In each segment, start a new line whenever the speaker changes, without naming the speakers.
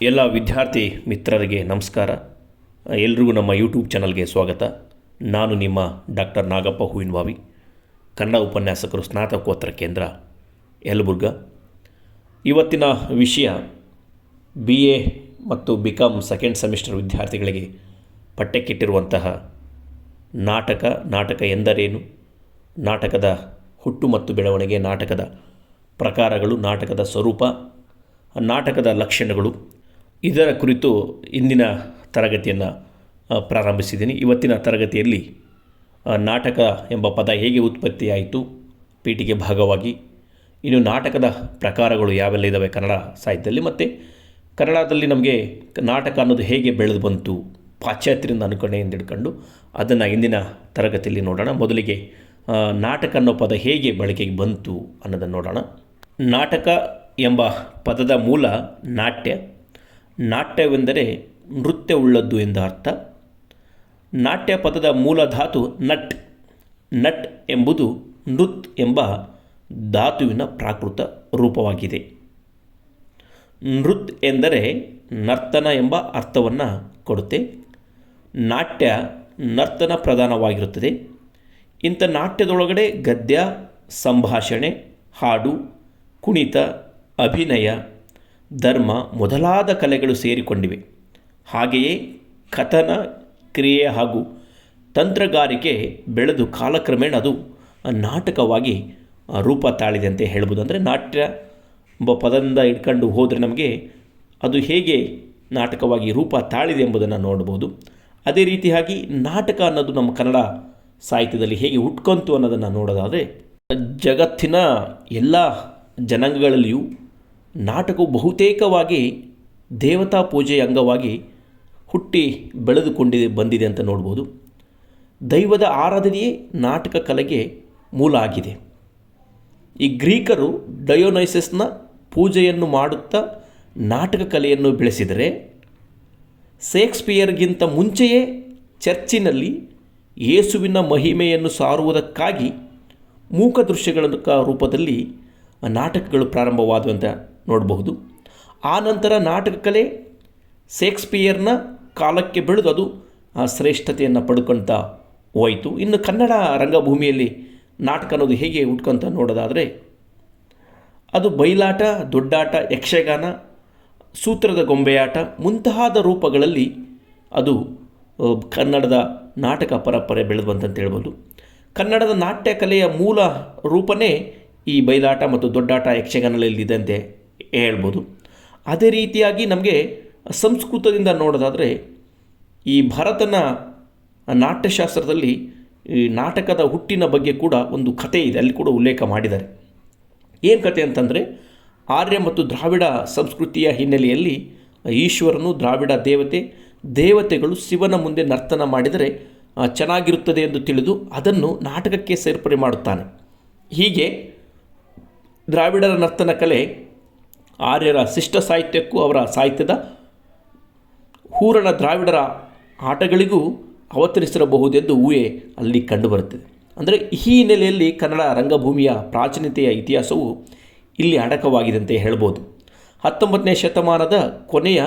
ಎಲ್ಲ ವಿದ್ಯಾರ್ಥಿ ಮಿತ್ರರಿಗೆ ನಮಸ್ಕಾರ. ಎಲ್ರಿಗೂ ನಮ್ಮ ಯೂಟ್ಯೂಬ್ ಚಾನಲ್ಗೆ ಸ್ವಾಗತ. ನಾನು ನಿಮ್ಮ ಡಾಕ್ಟರ್ ನಾಗಪ್ಪ ಹೂವಿನಬಾವಿ, ಕನ್ನಡ ಉಪನ್ಯಾಸಕರು ಸ್ನಾತಕೋತ್ತರ ಕೇಂದ್ರ, ಯಲಬುರ್ಗ. ಇವತ್ತಿನ ವಿಷಯ ಬಿ ಎ ಮತ್ತು ಬಿ ಕಾಮ್ ಸೆಕೆಂಡ್ ಸೆಮಿಸ್ಟರ್ ವಿದ್ಯಾರ್ಥಿಗಳಿಗೆ ಪಠ್ಯಕ್ಕಿಟ್ಟಿರುವಂತಹ ನಾಟಕ. ನಾಟಕ ಎಂದರೇನು? ನಾಟಕದ ಹುಟ್ಟು ಮತ್ತು ಬೆಳವಣಿಗೆ, ನಾಟಕದ ಪ್ರಕಾರಗಳು, ನಾಟಕದ ಸ್ವರೂಪ, ನಾಟಕದ ಲಕ್ಷಣಗಳು ಇದರ ಕುರಿತು ಇಂದಿನ ತರಗತಿಯನ್ನು ಪ್ರಾರಂಭಿಸಿದ್ದೀನಿ. ಇವತ್ತಿನ ತರಗತಿಯಲ್ಲಿ ನಾಟಕ ಎಂಬ ಪದ ಹೇಗೆ ಉತ್ಪತ್ತಿಯಾಯಿತು, ಪೀಠಿಗೆ ಭಾಗವಾಗಿ, ಇನ್ನು ನಾಟಕದ ಪ್ರಕಾರಗಳು ಯಾವೆಲ್ಲ ಇದ್ದಾವೆ ಕನ್ನಡ ಸಾಹಿತ್ಯದಲ್ಲಿ ಮತ್ತು ಕನ್ನಡದಲ್ಲಿ ನಮಗೆ ನಾಟಕ ಅನ್ನೋದು ಹೇಗೆ ಬೆಳೆದು ಬಂತು, ಪಾಶ್ಚಾತ್ಯರಿಂದ ಅನುಕರಣೆಯಿಂದ ಹಿಡ್ಕೊಂಡು ಅದನ್ನು ಇಂದಿನ ತರಗತಿಯಲ್ಲಿ ನೋಡೋಣ. ಮೊದಲಿಗೆ ನಾಟಕ ಅನ್ನೋ ಪದ ಹೇಗೆ ಬಳಕೆಗೆ ಬಂತು ಅನ್ನೋದನ್ನು ನೋಡೋಣ. ನಾಟಕ ಎಂಬ ಪದದ ಮೂಲ ನಾಟ್ಯ ನಾಟ್ಯವೆಂದರೆ ನೃತ್ಯ ಉಳ್ಳದ್ದು ಎಂದ ಅರ್ಥ. ನಾಟ್ಯ ಪದದ ಮೂಲ ಧಾತು ನಟ್. ನಟ್ ಎಂಬುದು ನೃತ್ ಎಂಬ ಧಾತುವಿನ ಪ್ರಾಕೃತ ರೂಪವಾಗಿದೆ. ನೃತ್ ಎಂದರೆ ನರ್ತನ ಎಂಬ ಅರ್ಥವನ್ನು ಕೊಡುತ್ತೆ. ನಾಟ್ಯ ನರ್ತನ ಪ್ರಧಾನವಾಗಿರುತ್ತದೆ. ಇಂಥ ನಾಟ್ಯದೊಳಗಡೆ ಗದ್ಯ, ಸಂಭಾಷಣೆ, ಹಾಡು, ಕುಣಿತ, ಅಭಿನಯ ಧರ್ಮ ಮೊದಲಾದ ಕಲೆಗಳು ಸೇರಿಕೊಂಡಿವೆ. ಹಾಗೆಯೇ ಕಥನ ಕ್ರಿಯೆ ಹಾಗೂ ತಂತ್ರಗಾರಿಕೆ ಬೆಳೆದು ಕಾಲಕ್ರಮೇಣ ಅದು ನಾಟಕವಾಗಿ ರೂಪ ತಾಳಿದೆ ಅಂತ ಹೇಳ್ಬೋದು ಅಂದರೆ ನಾಟ್ಯ ಎಂಬ ಪದದಿಂದ ಇಟ್ಕೊಂಡು ಹೋದರೆ ನಮಗೆ ಅದು ಹೇಗೆ ನಾಟಕವಾಗಿ ರೂಪ ತಾಳಿದೆ ಎಂಬುದನ್ನು ನೋಡ್ಬೋದು ಅದೇ ರೀತಿಯಾಗಿ ನಾಟಕ ಅನ್ನೋದು ನಮ್ಮ ಕನ್ನಡ ಸಾಹಿತ್ಯದಲ್ಲಿ ಹೇಗೆ ಹುಟ್ಕೊಂತು ಅನ್ನೋದನ್ನು ನೋಡೋದಾದರೆ ಜಗತ್ತಿನ ಎಲ್ಲ ಜನಾಂಗಗಳಲ್ಲಿಯೂ ನಾಟಕವು ಬಹುತೇಕವಾಗಿ ದೇವತಾ ಪೂಜೆಯ ಅಂಗವಾಗಿ ಹುಟ್ಟಿ ಬೆಳೆದುಕೊಂಡಿದೆ, ಬಂದಿದೆ ಅಂತ ನೋಡ್ಬೋದು. ದೈವದ ಆರಾಧನೆಯೇ ನಾಟಕ ಕಲೆಗೆ ಮೂಲ ಆಗಿದೆ. ಈ ಗ್ರೀಕರು ಡಯೋನೈಸಸ್ನ ಪೂಜೆಯನ್ನು ಮಾಡುತ್ತಾ ನಾಟಕ ಕಲೆಯನ್ನು ಬೆಳೆಸಿದರೆ ಶೇಕ್ಸ್ಪಿಯರ್ಗಿಂತ ಮುಂಚೆಯೇ ಚರ್ಚಿನಲ್ಲಿ ಯೇಸುವಿನ ಮಹಿಮೆಯನ್ನು ಸಾರುವುದಕ್ಕಾಗಿ ಮೂಕ ದೃಶ್ಯಗಳ ರೂಪದಲ್ಲಿ ನಾಟಕಗಳು ಪ್ರಾರಂಭವಾದವು ಅಂತ ನೋಡಬಹುದು. ಆ ನಂತರ ನಾಟಕ ಕಲೆ ಶೇಕ್ಸ್ಪಿಯರ್ನ ಕಾಲಕ್ಕೆ ಬೆಳೆದು ಅದು ಶ್ರೇಷ್ಠತೆಯನ್ನು ಪಡ್ಕೊಳ್ತಾ ಹೋಯಿತು. ಇನ್ನು ಕನ್ನಡ ರಂಗಭೂಮಿಯಲ್ಲಿ ನಾಟಕ ಅನ್ನೋದು ಹೇಗೆ ಹುಟ್ಕೊಂತ ನೋಡೋದಾದರೆ, ಅದು ಬಯಲಾಟ ದೊಡ್ಡಾಟ, ಯಕ್ಷಗಾನ, ಸೂತ್ರದ ಗೊಂಬೆಯಾಟ ಮುಂತಾದ ರೂಪಗಳಲ್ಲಿ ಅದು ಕನ್ನಡದ ನಾಟಕ ಪರಂಪರೆ ಬೆಳೆದು ಬಂತಂತ ಹೇಳ್ಬೋದು ಕನ್ನಡದ ನಾಟ್ಯ ಕಲೆಯ ಮೂಲ ರೂಪನೇ ಈ ಬಯಲಾಟ ಮತ್ತು ದೊಡ್ಡಾಟ ಯಕ್ಷಗಾನದಲ್ಲಿ ಅಂತ ಹೇಳ್ಬೋದು. ಅದೇ ರೀತಿಯಾಗಿ ನಮಗೆ ಸಂಸ್ಕೃತದಿಂದ ನೋಡೋದಾದರೆ ಈ ಭರತನ ನಾಟ್ಯಶಾಸ್ತ್ರದಲ್ಲಿ ಈ ನಾಟಕದ ಹುಟ್ಟಿನ ಬಗ್ಗೆ ಕೂಡ ಒಂದು ಕಥೆ ಇದೆ. ಅಲ್ಲಿ ಕೂಡ ಉಲ್ಲೇಖ ಮಾಡಿದ್ದಾರೆ. ಏನು ಕತೆ ಅಂತಂದರೆ ಆರ್ಯ ಮತ್ತು ದ್ರಾವಿಡ ಸಂಸ್ಕೃತಿಯ ಹಿನ್ನೆಲೆಯಲ್ಲಿ ಈಶ್ವರನು ದ್ರಾವಿಡ ದೇವತೆ, ದೇವತೆಗಳು ಶಿವನ ಮುಂದೆ ನರ್ತನ ಮಾಡಿದರೆ ಚೆನ್ನಾಗಿರುತ್ತದೆ ಎಂದು ತಿಳಿದು ಅದನ್ನು ನಾಟಕಕ್ಕೆ ಸೇರ್ಪಡೆ ಮಾಡುತ್ತಾನೆ. ಹೀಗೆ ದ್ರಾವಿಡರ ನರ್ತನ ಕಲೆ ಆರ್ಯರ ಶಿಷ್ಟ ಸಾಹಿತ್ಯಕ್ಕೂ ಅವರ ಸಾಹಿತ್ಯದ ಹೂರಣ ದ್ರಾವಿಡರ ಆಟಗಳಿಗೂ ಅವತರಿಸಿರಬಹುದೆಂದು ಊಹೆ ಅಲ್ಲಿ ಕಂಡುಬರುತ್ತದೆ. ಅಂದರೆ ಈ ಹಿನ್ನೆಲೆಯಲ್ಲಿ ಕನ್ನಡ ರಂಗಭೂಮಿಯ ಪ್ರಾಚೀನತೆಯ ಇತಿಹಾಸವು ಇಲ್ಲಿ ಅಡಕವಾಗಿದೆ ಅಂತ ಹೇಳ್ಬೋದು. ಹತ್ತೊಂಬತ್ತನೇ ಶತಮಾನದ ಕೊನೆಯ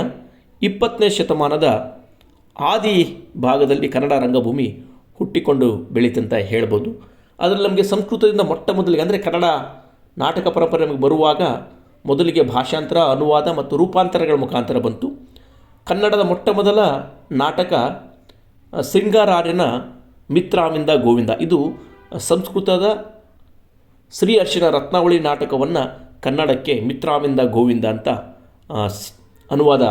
ಇಪ್ಪತ್ತನೇ ಶತಮಾನದ ಆದಿ ಭಾಗದಲ್ಲಿ ಕನ್ನಡ ರಂಗಭೂಮಿ ಹುಟ್ಟಿಕೊಂಡು ಬೆಳೀತಂತ ಹೇಳ್ಬೋದು. ಅದರಲ್ಲಿ ನಮಗೆ ಸಂಸ್ಕೃತದಿಂದ ಮೊಟ್ಟ ಮೊದಲಿಗೆ ಅಂದರೆ ಕನ್ನಡ ನಾಟಕ ಪರಂಪರೆ ನಮಗೆ ಬರುವಾಗ ಮೊದಲಿಗೆ ಭಾಷಾಂತರ, ಅನುವಾದ ಮತ್ತು ರೂಪಾಂತರಗಳ ಮುಖಾಂತರ ಬಂತು. ಕನ್ನಡದ ಮೊಟ್ಟ ಮೊದಲ ನಾಟಕ ಶೃಂಗಾರಾರ್ಯನ ಮಿತ್ರಾಮಿಂದ ಗೋವಿಂದ. ಇದು ಸಂಸ್ಕೃತದ ಶ್ರೀ ಅರ್ಶಿನ ರತ್ನಾವಳಿ ನಾಟಕವನ್ನು ಕನ್ನಡಕ್ಕೆ ಮಿತ್ರಾಮಿಂದ ಗೋವಿಂದ ಅಂತ ಅನುವಾದ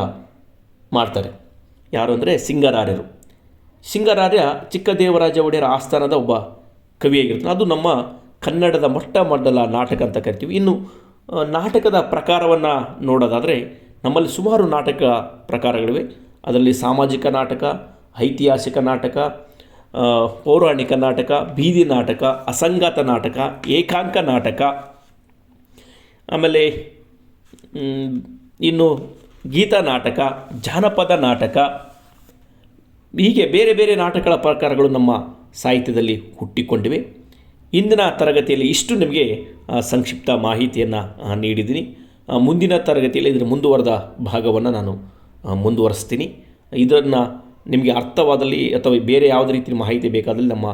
ಮಾಡ್ತಾರೆ. ಯಾರು ಅಂದರೆ ಸಿಂಗರಾರ್ಯರು ಸಿಂಗರಾರ್ಯ ಚಿಕ್ಕದೇವರಾಜ ಒಡೆಯರ ಆಸ್ಥಾನದ ಒಬ್ಬ ಕವಿಯಾಗಿರ್ತಾನೆ. ಅದು ನಮ್ಮ ಕನ್ನಡದ ಮೊಟ್ಟ ಮೊದಲ ನಾಟಕ ಅಂತ ಕರಿತೀವಿ. ಇನ್ನು ನಾಟಕದ ಪ್ರಕಾರವನ್ನು ನೋಡೋದಾದರೆ ನಮ್ಮಲ್ಲಿ ಸುಮಾರು ನಾಟಕ ಪ್ರಕಾರಗಳಿವೆ. ಅದರಲ್ಲಿ ಸಾಮಾಜಿಕ ನಾಟಕ, ಐತಿಹಾಸಿಕ ನಾಟಕ ಪೌರಾಣಿಕ ನಾಟಕ, ಬೀದಿ ನಾಟಕ, ಅಸಂಗಾತ ನಾಟಕ, ಏಕಾಂಕ ನಾಟಕ. ಆಮೇಲೆ ಇನ್ನು ಗೀತಾ ನಾಟಕ, ಜಾನಪದ ನಾಟಕ, ಹೀಗೆ ಬೇರೆ ಬೇರೆ ನಾಟಕಗಳ ಪ್ರಕಾರಗಳು ನಮ್ಮ ಸಾಹಿತ್ಯದಲ್ಲಿ ಹುಟ್ಟಿಕೊಂಡಿವೆ. ಇಂದಿನ ತರಗತಿಯಲ್ಲಿ ಇಷ್ಟು ನಿಮಗೆ ಸಂಕ್ಷಿಪ್ತ ಮಾಹಿತಿಯನ್ನು ನೀಡಿದ್ದೀನಿ. ಮುಂದಿನ ತರಗತಿಯಲ್ಲಿ ಇದರ ಮುಂದುವರೆದ ಭಾಗವನ್ನು ನಾನು ಮುಂದುವರಿಸ್ತೀನಿ. ಇದನ್ನು ನಿಮಗೆ ಅರ್ಥವಾದಲ್ಲಿ ಅಥವಾ ಬೇರೆ ಯಾವುದೇ ರೀತಿಯ ಮಾಹಿತಿ ಬೇಕಾದಲ್ಲಿ ನಮ್ಮ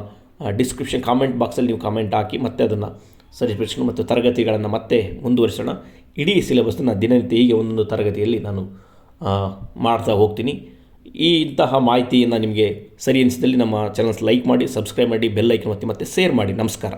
ಡಿಸ್ಕ್ರಿಪ್ಷನ್ ಕಾಮೆಂಟ್ ಬಾಕ್ಸಲ್ಲಿ ನೀವು ಕಾಮೆಂಟ್ ಹಾಕಿ ಮತ್ತೆ ಅದನ್ನು ಸರಿಪಡಿಸ್ಕೊಂಡು ಮತ್ತು ತರಗತಿಗಳನ್ನು ಮತ್ತೆ ಮುಂದುವರಿಸೋಣ. ಇಡೀ ಸಿಲೆಬಸ್ನ ದಿನನಿತ್ಯ ಹೀಗೆ ಒಂದೊಂದು ತರಗತಿಯಲ್ಲಿ ನಾನು ಮಾಡ್ತಾ ಹೋಗ್ತೀನಿ. ಈ ಇಂತಹ ಮಾಹಿತಿಯನ್ನು ನಿಮಗೆ ಸರಿ ಅನಿಸಿದಲ್ಲಿ ನಮ್ಮ ಚಾನಲ್ಸ್ ಲೈಕ್ ಮಾಡಿ ಸಬ್ಸ್ಕ್ರೈಬ್ ಮಾಡಿ ಬೆಲ್ ಐಕನ್ ಒತ್ತಿ ಮತ್ತೆ ಶೇರ್ ಮಾಡಿ. ನಮಸ್ಕಾರ.